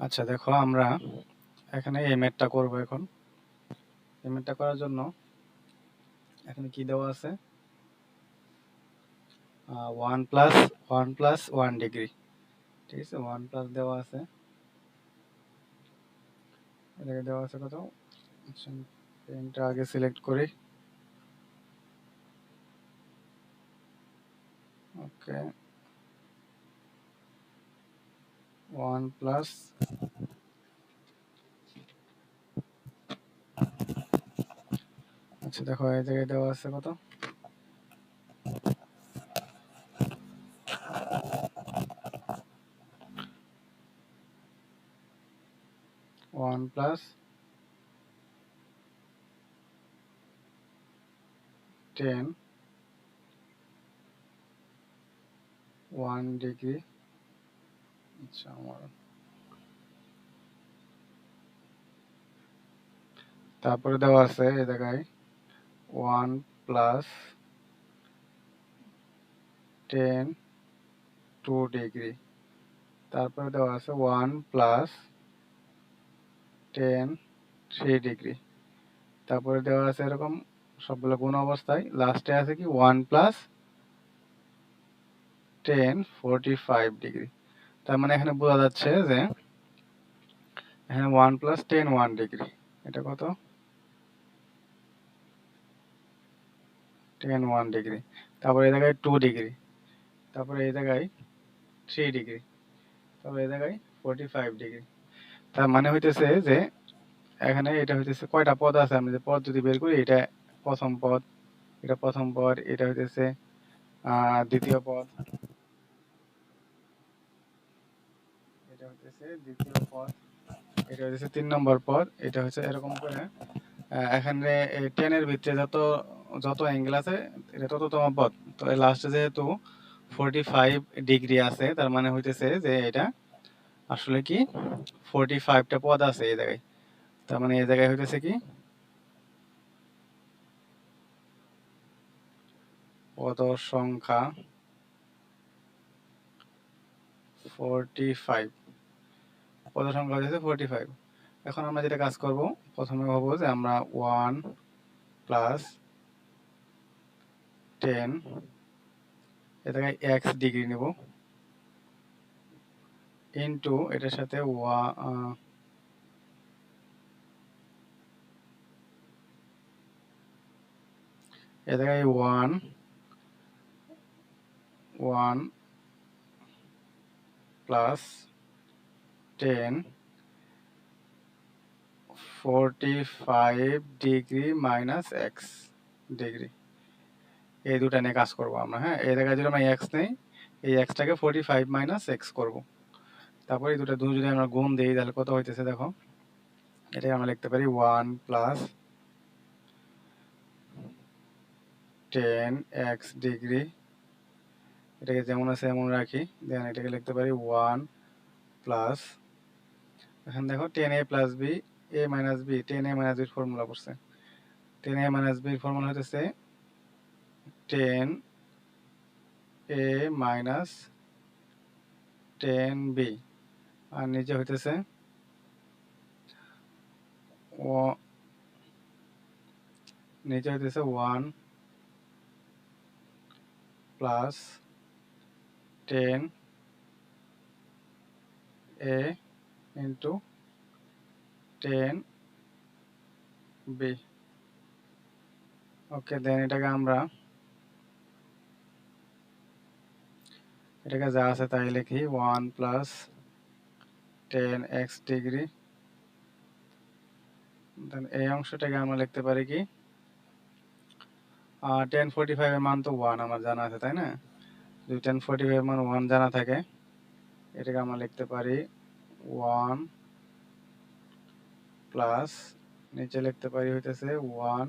আচ্ছা দেখো আমরা এখানে এই ম্যাথটা করব এখন। এই ম্যাথটা করার জন্য এখানে কি দেওয়া আছে? One plus one plus one degree ঠিক আছে ওয়ান প্লাস দেওয়া আছে। এটাকে দেওয়া আছে কত? আচ্ছা পেনটা আগে সিলেক্ট করি। ওকে ওয়ান প্লাস আচ্ছা দেখো এই জায়গায় দেওয়া আছে কত? One plus ten one degree আচ্ছা তারপরে দেওয়া আছে এই জায়গায় one plus ten two degree তারপরে দেওয়া আছে one plus ten three degree তারপরে দেওয়া আছে এরকম সবগুলো গুণ অবস্থায়। লাস্টে আছে কি? One plus ten forty five degree তার মানে এখানে বোঝা যাচ্ছে যে এখানে one plus ten one degree এটা কত? টেন ওয়ান ডিগ্রি তারপরে এই জায়গায় টু ডিগ্রি তারপরে এই জায়গায় থ্রি ডিগ্রি তারপরে এই জায়গায় ফোরটি ফাইভ ডিগ্রি তার মানে হইতেছে যে এখানে এটা হইতেছে কয়টা পদ আছে? আমি যে পদ যদি বের করি, এটা প্রথম পদ, এটা প্রথম পদ, এটা হইতেছে দ্বিতীয় পদ। হইতেছে দ্বিতীয় পদ। এটা হইতেছে তিন নম্বর পদ। এটা হচ্ছে এরকম করে এখানে টেনের ভিতরে যত যত অ্যাঙ্গেল আছে, এটা তততম পদ। তো লাস্টে যেহেতু ফোরটি ফাইভ ডিগ্রি আছে, তার মানে হইতেছে যে এটা আসলে কি ফোরটি ফাইভটা পদ আছে এই জায়গায়। তার মানে এই জায়গায় হইতেছে কি পদ সংখ্যা ফোরটি ফাইভ পদ সংখ্যা হচ্ছে ফোরটি ফাইভ এখন আমরা যেটা কাজ করব, প্রথমে ভাবো যে আমরা ওয়ান প্লাস টেন এ জায়গায় এক্স ডিগ্রি নেব। ইন্টু এটার সাথে ওয়া এ জায়গায় one one plus ten forty five degree minus X degree এই দুটা নিয়ে কাজ করব আমরা হ্যাঁ? এই জায়গায় যদি আমরা এক্স নেই, এই এক্সটাকে ফোরটি ফাইভ মাইনাস এক্স করব। তারপরে এই দুটো দু যদি আমরা গুণ দিই, তাহলে কত হইতেছে দেখো? এটাকে আমরা লিখতে পারি one plus ten X degree এটাকে যেমন আছে, এমন রাখি। দেন এটাকে লিখতে পারি ওয়ান প্লাস এখন দেখো ten A plus B A minus B ten A minus বির ফর্মুলা করছে টেন এ মাইনাস বির ফর্মুলা হতেছে ten A minus ten B আর নিচে হইতেছে নিচে হইতেছে one plus ten A into ten B okay then এটাকে আমরা এটাকে যা আছে তাই লিখি। One plus ten X degree then এই অংশটাকে আমরা লিখতে পারি কি? টেন ফোরটি ফাইভের মান তো ওয়ান আমার জানা আছে, তাই না? যদি টেন ফোরটি ফাইভ মান ওয়ান জানা থাকে, এটাকে আমরা লিখতে পারি ওয়ান প্লাস নিচে লিখতে পারি হইতেছে one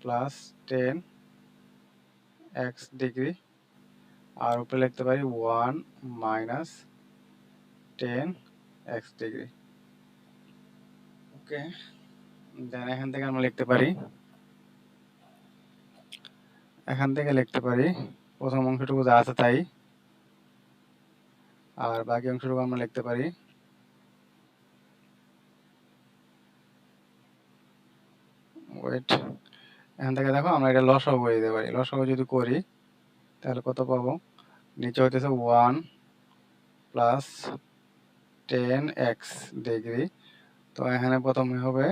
plus ten X degree. আর উপরে লিখতে পারি one minus ten X degree. Okay, then এখান থেকে আমরা লিখতে পারি, এখান থেকে লিখতে পারি, প্রথম অংশটুকু যা আছে তাই। আর বাকি অংশটুকু আমরা লিখতে পারি। ওয়েট এখান থেকে দেখো আমরা এটা লস লসাগু দিতে পারি। লস লসাগু যদি করি, তাহলে কত পাবো? নিচে হইতেছে one plus ten X degree তো এখানে প্রথমে হবে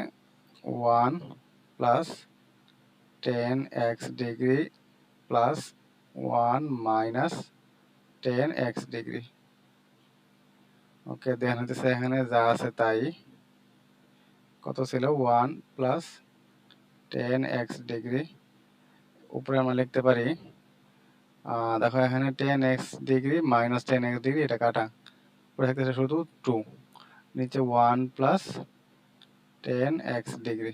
one plus ten X degree plus one minus ten X degree okay then হতেছে এখানে যা আছে তাই। কত ছিল? One plus ten X degree উপরে আমরা লিখতে পারি দেখো এখানে ten X degree minus ten X degree এটা কাটা। উপরে থাকতেছে শুধু টু নিচে one plus ten X degree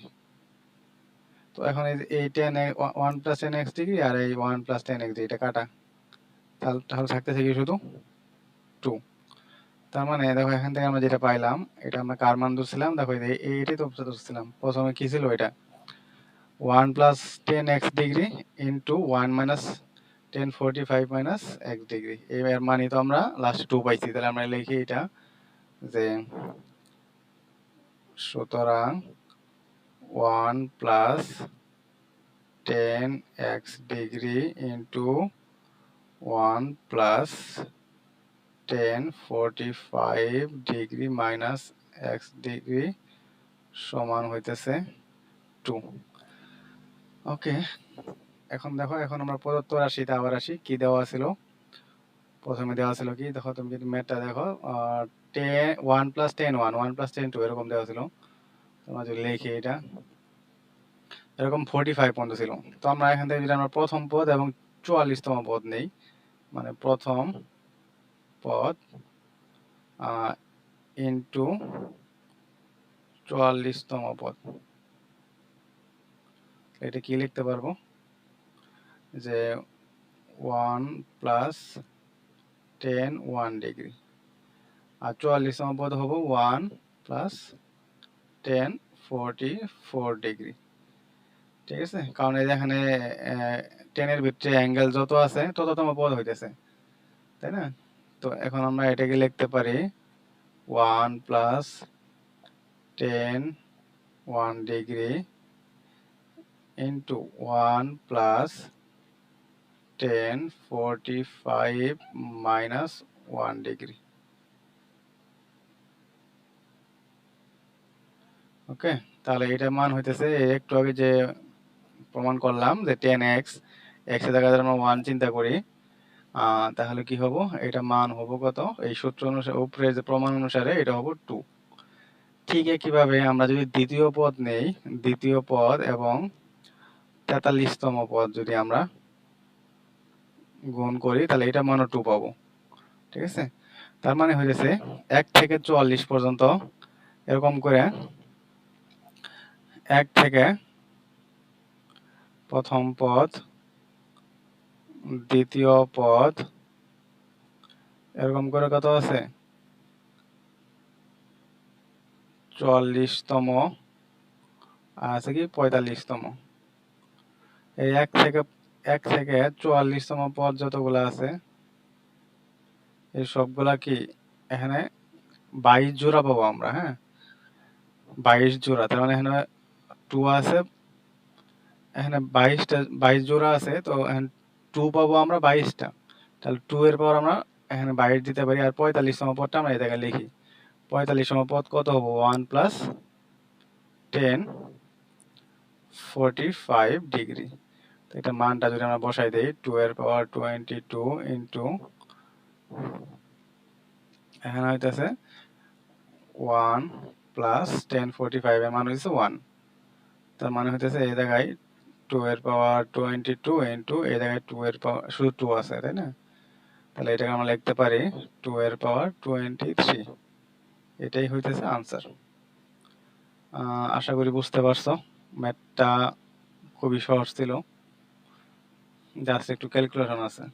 তো এখন এই এই ten one plus ten X degree আর এই one plus ten X degree এটা কাটা। তাহলে থাকতেছে কি শুধু টু তার মানে দেখো এখান থেকে আমরা যেটা পাইলাম, এটা আমরা কার মান ধরছিলাম? দেখো এইটাই তো ধরছিলাম। প্রথমে কি ছিল এটা? One plus ten X degree into one minus ten forty five minus X degree এর মানে তো আমরা লাস্ট টু পাইছি। তাহলে আমরা লিখি এটা যে সুতরাং one plus ten X degree into one plus ten forty five degree minus X degree সমান হইতেছে টু ওকে এখন দেখো, এখন আমরা প্রদত্ত রাশিতে আবার আসি কি দেওয়া ছিল? প্রথমে দেওয়া ছিল কি? দেখো, তুমি যদি ম্যাথটা দেখো ten one plus ten one one plus ten two এরকম দেওয়া ছিল। তোমরা যদি লিখি এটা, এরকম ফোরটি ফাইভ পর্যন্ত ছিল। তো আমরা এখান থেকে যদি আমরা প্রথম পদ এবং চুয়াল্লিশতম পদ নেই মানে প্রথম পদ ইন্টু চুয়াল্লিশতম পদ। এটা কি লিখতে পারব? যে one plus ten one degree আর চুয়াল্লিশতম পদ হব one plus ten forty four degree ঠিক আছে? কারণ এই এখানে টেনের ভিতরে অ্যাঙ্গেল যত আছে, তততম পদ হইতেছে। তাই না? তো এখন আমরা এটাকে লিখতে পারি one plus ten one degree into one plus ten forty five minus one degree. Okay, তাহলে এটার মান হইতেছে একটু আগে যে প্রমাণ করলাম যে টেন এক্স এক্সের জায়গায় আমরা ওয়ান চিন্তা করি। তাহলে কি হব? এটা মান হব কত? এই সূত্র অনুসারে উপরে যে প্রমাণ অনুসারে এটা হব টু ঠিক একইভাবে আমরা যদি দ্বিতীয় পদ নেই, দ্বিতীয় পদ এবং তেতাল্লিশতম পদ যদি আমরা গুণ করি, তাহলে এটা মানও টু পাবো। ঠিক আছে? তার মানে হয়েছে এক থেকে চুয়াল্লিশ পর্যন্ত, এরকম করে এক থেকে প্রথম পদ দ্বিতীয় পদ। এরকম করে কত আছে? চুয়াল্লিশতম আছে কি? পঁয়তাল্লিশতম। এই এক থেকে এক থেকে চুয়াল্লিশতম পদ যতগুলো আছে, এই সবগুলা কি এখানে বাইশ জোড়া পাবো আমরা হ্যাঁ? বাইশ জোড়া, তার মানে এখানে টু আছে। এখানে বাইশটা, বাইশ জোড়া আছে, তো টু পাবো আমরা বাইশটা। তাহলে টু এর পর আমরা এখানে বাইশ দিতে পারি, আর পঁয়তাল্লিশতম পদটা আমরা জায়গায় লিখি। পঁয়তাল্লিশতম পদ কত হব? One plus ten forty five degree তো এটা মানটা যদি আমরা বসাই দিই টু এর পাওয়ার টোয়েন্টি টু ইন্টু এখানে হইতেছে ওয়ান প্লাস টেন ফোরটি ফাইভের মান হচ্ছে ওয়ান তার মানে হইতেছে এই জায়গায় টু এর পাওয়ার টোয়েন্টি টু ইন্টু এই জায়গায় টু এর পাওয়ার শুধু টু আছে, তাই না? তাহলে এটাকে আমরা লিখতে পারি টু এর পাওয়ার টোয়েন্টি থ্রি এটাই হইতেছে আনসার আশা করি বুঝতে পারছ। ম্যাথটা খুবই সহজ ছিল। জাস্ট একটু ক্যালকুলেশন আছে।